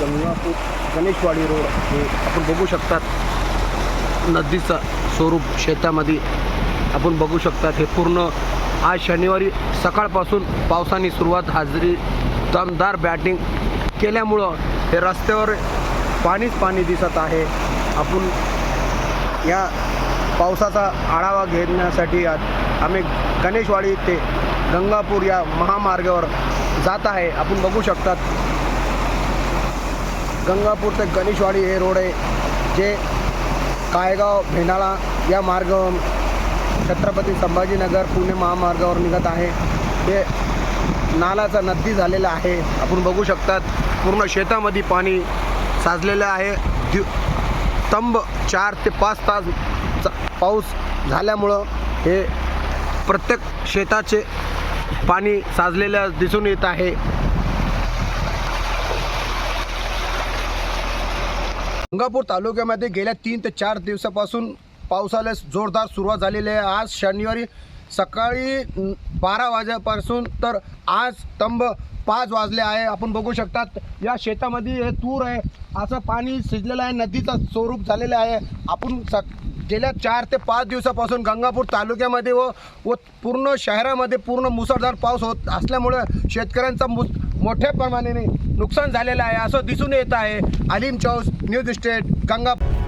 Ganeshwadi road हे आपण बघू शकतात. नदीचं स्वरूप शेतामध्ये आपण बघू शकतात. हे पूर्ण आज शनिवारी सकाळपासून पावसाने सुरुवात हाजरी दमदार बॅटिंग केल्यामुळं हे रस्त्यावर पाणीच पाणी दिसत आहे. आपण या पावसाचा आढावा घेण्यासाठी आम्ही गणेशवाडी ते गंगापूर या महामार्गावर जात आहे. आपण बघू शकतात गंगापूर ते गणेशवाडी हे रोड आहे जे कायगाव भेंडाळा या मार्गावर छत्रपती संभाजीनगर पुणे महामार्गावर निघत आहे. ते नालाचा नदी झालेला आहे. आपण बघू शकतात पूर्ण शेतामध्ये पाणी साचलेलं आहे. दिव तंब चार ते पाच तास पाऊस झाल्यामुळं हे प्रत्येक शेताचे पाणी साजलेलं दिसून येत आहे. गंगापूर तालुक्यामध्ये गेल्या तीन ते चार दिवसापासून पावसाला जोरदार सुरुवात झालेली आहे. आज शनिवारी सकाळी बारा वाजेपासून तर आज तंब पाच वाजले आहे. आपण बघू शकतात या शेतामध्ये हे तूर आहे. असं पाणी शिजलेलं आहे. नदीचं स्वरूप झालेलं आहे. आपण स गेल्या चार ते पाच दिवसापासून गंगापूर तालुक्यामध्ये व व पूर्ण शहरामध्ये पूर्ण मुसळधार पाऊस होत असल्यामुळं शेतकऱ्यांचा मु मोठ्या प्रमाणाने नुकसान झालेलं आहे असं दिसून येत आहे. Alim Chaus news state Gangapur